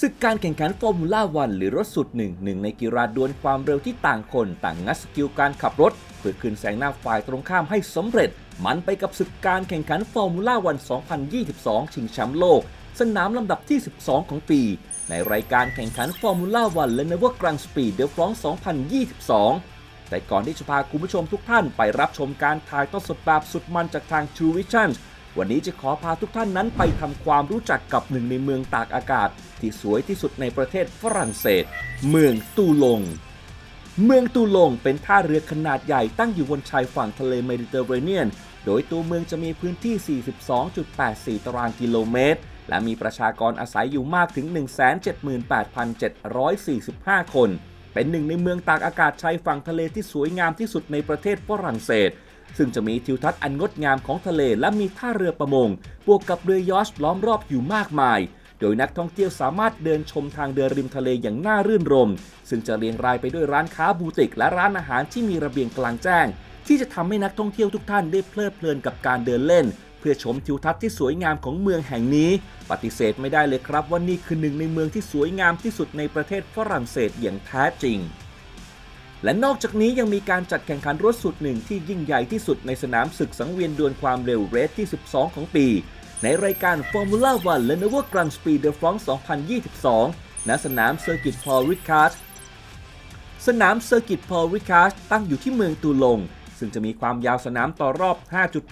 ศึกการแข่งขันฟอร์มูล่าวันหรือรถสุดหนึ่งหนึ่งในกีฬาดวลความเร็วที่ต่างคนต่างงัดสกิลการขับรถ เพื่อขึ้นแซงหน้าฝ่ายตรงข้ามให้สำเร็จ มันไปกับศึกการแข่งขันฟอร์มูล่าวัน 2022 ชิงแชมป์โลก สนามลำดับที่ 12 ของปี ในรายการแข่งขันฟอร์มูล่าวันและเนเวอร์กรังสปีดเดลฟรอง 2022 แต่ก่อนที่จะพาคุณผู้ชมทุกท่านไปรับชมการถ่ายทอดสดแบบสุดมันจากทาง True Vision วันนี้จะขอพาทุกท่านนั้นไปทำความรู้จักกับหนึ่งในเมืองตากอากาศ ที่สวยที่สุดในประเทศฝรั่งเศส เมืองตูลง เมืองตูลงเป็นท่าเรือขนาดใหญ่ตั้งอยู่บนชายฝั่งทะเลเมดิเตอร์เรเนียน โดยตัวเมืองจะมีพื้นที่ 42.84 ตารางกิโลเมตร และมีประชากรอาศัยอยู่มากถึง 178,745 คน เป็นหนึ่งในเมืองตากอากาศชายฝั่งทะเลที่สวยงามที่สุดในประเทศฝรั่งเศส ซึ่งจะมีทิวทัศน์อันงดงามของทะเลและมีท่าเรือประมง บวกกับเรือยอชล้อมรอบอยู่มากมาย โดยนักท่องเที่ยวสามารถเดินชมทางเดินริมทะเลอย่างน่ารื่นรม ซึ่งจะเรียงรายไปด้วยร้านค้าบูติกและร้านอาหารที่มีระเบียงกลางแจ้ง ที่จะทำให้นักท่องเที่ยวทุกท่านได้เพลิดเพลินกับการเดินเล่น เพื่อชมทิวทัศน์ที่สวยงามของเมืองแห่งนี้ ปฏิเสธไม่ได้เลยครับว่านี่คือหนึ่งในเมืองที่สวยงามที่สุดในประเทศฝรั่งเศสอย่างแท้จริง และนอกจากนี้ยังมีการจัดแข่งขันรถสุดหนึ่งที่ยิ่งใหญ่ที่สุดในสนามศึกสังเวียนดวลความเร็วเรสที่ 12 ของปี ในรายการ Formula One และ Never Grand Prix de France 2022 ณ สนามเซอร์กิตพอลริคาร์ดสนามเซอร์กิตพอลริคาร์ดตั้งอยู่ที่เมืองตูลง ซึ่งจะมีความยาวสนามต่อรอบ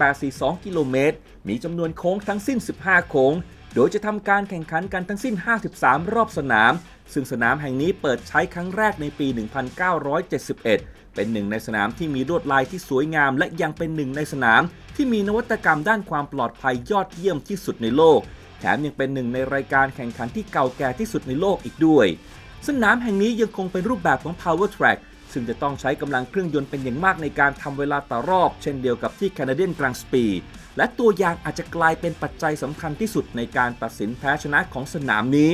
5.842 กิโลเมตร มีจำนวนโค้งทั้งสิ้น 15 โค้ง โดยจะทำการแข่งขันกันทั้งสิ้น 53 รอบสนาม ซึ่งสนามแห่งนี้เปิดใช้ครั้งแรกในปี 1971 เป็นหนึ่งในสนามที่มีลวดลายที่สวยงาม และยังเป็นหนึ่งในสนาม ที่มีนวัตกรรมด้านความปลอดภัยยอดเยี่ยมที่สุดในโลก แถมยังเป็นหนึ่งในรายการแข่งขันที่เก่าแก่ที่สุดในโลกอีกด้วย สนามแห่งนี้ยังคงเป็นรูปแบบของ Power Track ซึ่งจะต้องใช้กำลังเครื่องยนต์เป็นอย่างมากในการทำเวลาต่อรอบ เช่นเดียวกับที่ Canadian Grand Prix และตัวยางอาจจะกลายเป็นปัจจัยสำคัญที่สุดในการตัดสินแพ้ชนะของสนามนี้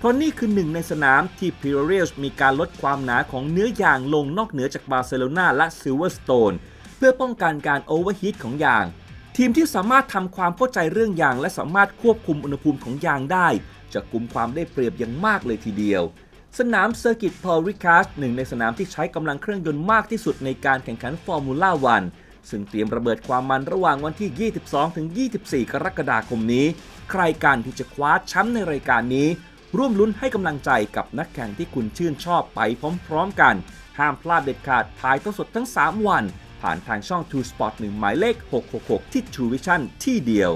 เพราะนี่คือหนึ่งในสนามที่ p i r e s มีการลดความหนาของเนื้อยางลงนอกเหนือจากบาร์เซโลนาและซิลเวอร์สโตนเพื่อป้องกันการโอเวอร์ฮีทของยาง ทีมที่สามารถทำความเข้าใจเรื่องยาง และสามารถควบคุมอุณหภูมิของยางได้ จะกุมความได้เปรียบอย่างมากเลยทีเดียวสนามเซอร์กิตพอลริคาร์ดหนึ่งในสนามที่ใช้กำลังเครื่องยนต์มากที่สุดในการแข่งขันฟอร์มูล่าวันซึ่งเตรียมระเบิดความมันระหว่างวันที่ 22-24 กรกฎาคมนี้ ใครกันที่จะคว้าแชมป์ในรายการนี้ ร่วมลุ้นให้กำลังใจกับนักแข่งที่คุณชื่นชอบไปพร้อมๆกัน ห้ามพลาดเด็ดขาดถ่ายทอดสดทั้ง 3 วัน ผ่านทางช่อง True Sport 1 หมายเลข 666 ที่ True Vision ที่เดียว